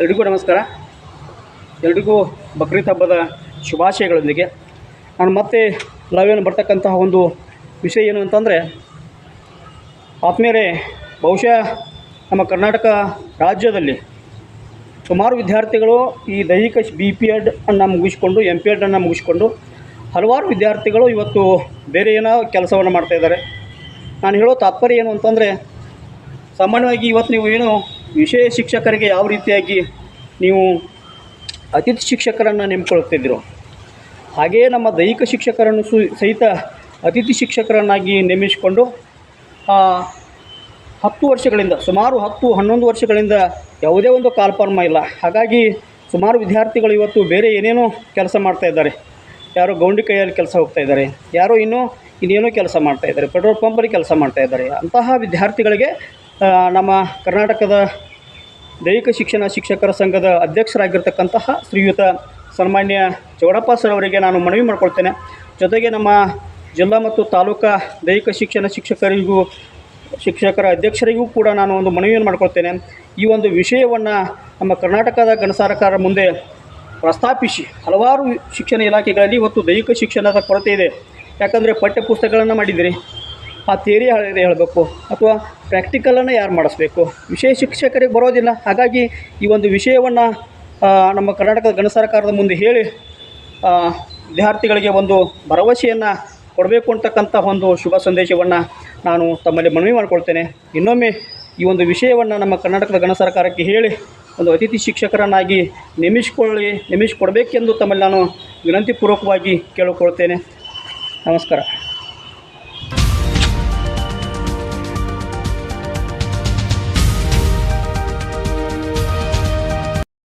ಎಲ್ರಿಗೂ ನಮಸ್ಕಾರ. ಎಲ್ರಿಗೂ ಬಕ್ರೀದ್ ಹಬ್ಬದ ಶುಭಾಶಯಗಳೊಂದಿಗೆ ನಾನು ಮತ್ತೆ ಲವ್ಯನ ಬರ್ತಕ್ಕಂತಹ ಒಂದು ವಿಷಯ ಏನು ಅಂತಂದರೆ ಆತ್ಮೇರೆ ಬಹುಶಃ ನಮ್ಮ ಕರ್ನಾಟಕ ರಾಜ್ಯದಲ್ಲಿ ಸುಮಾರು ವಿದ್ಯಾರ್ಥಿಗಳು ಈ ದೈಹಿಕ ಬಿ ಪಿ ಎಡ್ ಅನ್ನು ಮುಗಿಸ್ಕೊಂಡು ಎಂ ಪಿ ಎಡನ್ನು ಮುಗಿಸ್ಕೊಂಡು ಹಲವಾರು ವಿದ್ಯಾರ್ಥಿಗಳು ಇವತ್ತು ಬೇರೆ ಏನೋ ಕೆಲಸವನ್ನು ಮಾಡ್ತಾಯಿದ್ದಾರೆ ನಾನು ಹೇಳೋ ತಾತ್ಪರ್ಯ ಏನು ಅಂತಂದರೆ, ಸಾಮಾನ್ಯವಾಗಿ ಇವತ್ತು ನೀವು ಏನು ವಿಷಯ ಶಿಕ್ಷಕರಿಗೆ ಯಾವ ರೀತಿಯಾಗಿ ನೀವು ಅತಿಥಿ ಶಿಕ್ಷಕರನ್ನು ನೇಮಿಕೊಳ್ಳುತ್ತಿದ್ದರು ಹಾಗೆಯೇ ನಮ್ಮ ದೈಹಿಕ ಶಿಕ್ಷಕರನ್ನು ಸು, ಸಹಿತ ಅತಿಥಿ ಶಿಕ್ಷಕರನ್ನಾಗಿ ನೇಮಿಸಿಕೊಂಡು ಹತ್ತು ವರ್ಷಗಳಿಂದ, ಸುಮಾರು ಹತ್ತು, ಹನ್ನೊಂದು ವರ್ಷಗಳಿಂದ ಯಾವುದೇ ಒಂದು ಕಾಲ್ಫಾರ್ಮ ಇಲ್ಲ. ಹಾಗಾಗಿ ಸುಮಾರು ವಿದ್ಯಾರ್ಥಿಗಳು ಇವತ್ತು ಬೇರೆ ಏನೇನೋ ಕೆಲಸ ಮಾಡ್ತಾ ಇದ್ದಾರೆ. ಯಾರೋ ಗೌಂಡಿ ಕೈಯಲ್ಲಿ ಕೆಲಸ ಹೋಗ್ತಾ ಇದ್ದಾರೆ. ಯಾರೋ ಇನ್ನೂ ಇನ್ನೇನೋ ಕೆಲಸ ಮಾಡ್ತಾ ಇದ್ದಾರೆ. ಪೆಟ್ರೋಲ್ ಪಂಪಲ್ಲಿ ಕೆಲಸ ಮಾಡ್ತಾ ಇದ್ದಾರೆ. ಅಂತಹ ವಿದ್ಯಾರ್ಥಿಗಳಿಗೆ ನಮ್ಮ ಕರ್ನಾಟಕದ ದೈಹಿಕ ಶಿಕ್ಷಣ ಶಿಕ್ಷಕರ ಸಂಘದ ಅಧ್ಯಕ್ಷರಾಗಿರ್ತಕ್ಕಂತಹ ಶ್ರೀಯುತ ಸನ್ಮಾನ್ಯ ಚೌಡಪ್ಪ ಸರ್ ಅವರಿಗೆ ನಾನು ಮನವಿ ಮಾಡಿಕೊಳ್ತೇನೆ. ಜೊತೆಗೆ ನಮ್ಮ ಜಿಲ್ಲಾ ಮತ್ತು ತಾಲೂಕಾ ದೈಹಿಕ ಶಿಕ್ಷಣ ಶಿಕ್ಷಕರಿಗೂ, ಶಿಕ್ಷಕರ ಅಧ್ಯಕ್ಷರಿಗೂ ಕೂಡ ನಾನು ಒಂದು ಮನವಿಯನ್ನು ಮಾಡ್ಕೊಳ್ತೇನೆ. ಈ ಒಂದು ವಿಷಯವನ್ನು ನಮ್ಮ ಕರ್ನಾಟಕದ ಗಣಸಾರಕಾರ ಮುಂದೆ ಪ್ರಸ್ತಾಪಿಸಿ. ಹಲವಾರು ಶಿಕ್ಷಣ ಇಲಾಖೆಗಳಲ್ಲಿ ಇವತ್ತು ದೈಹಿಕ ಶಿಕ್ಷಣದ ಕೊರತೆ ಇದೆ. ಯಾಕಂದರೆ ಪಠ್ಯಪುಸ್ತಕಗಳನ್ನು ಮಾಡಿದ್ದೀರಿ ಆ ಥಿಯರಿ ಹೇಳಿ ಹೇಳಬೇಕು. ಅಥವಾ ಪ್ರಾಕ್ಟಿಕಲನ್ನು ಯಾರು ಮಾಡಿಸ್ಬೇಕು? ವಿಷಯ ಶಿಕ್ಷಕರಿಗೆ ಬರೋದಿಲ್ಲ. ಹಾಗಾಗಿ ಈ ಒಂದು ವಿಷಯವನ್ನು ನಮ್ಮ ಕರ್ನಾಟಕದ ಗಣ ಸರ್ಕಾರದ ಮುಂದೆ ಹೇಳಿ ವಿದ್ಯಾರ್ಥಿಗಳಿಗೆ ಒಂದು ಭರವಸೆಯನ್ನು ಕೊಡಬೇಕು ಅಂತಕ್ಕಂಥ ಒಂದು ಶುಭ ಸಂದೇಶವನ್ನು ನಾನು ತಮ್ಮಲ್ಲಿ ಮನವಿ ಮಾಡಿಕೊಳ್ತೇನೆ. ಇನ್ನೊಮ್ಮೆ ಈ ಒಂದು ವಿಷಯವನ್ನು ನಮ್ಮ ಕರ್ನಾಟಕದ ಗಣ ಸರ್ಕಾರಕ್ಕೆ ಹೇಳಿ, ಒಂದು ಅತಿಥಿ ಶಿಕ್ಷಕರನ್ನಾಗಿ ನೇಮಿಸಿಕೊಳ್ಳಿ, ನೇಮಿಸಿಕೊಡಬೇಕೆಂದು ತಮ್ಮಲ್ಲಿ ನಾನು ವಿನಂತಿಪೂರ್ವಕವಾಗಿ ಕೇಳಿಕೊಳ್ತೇನೆ. ನಮಸ್ಕಾರ.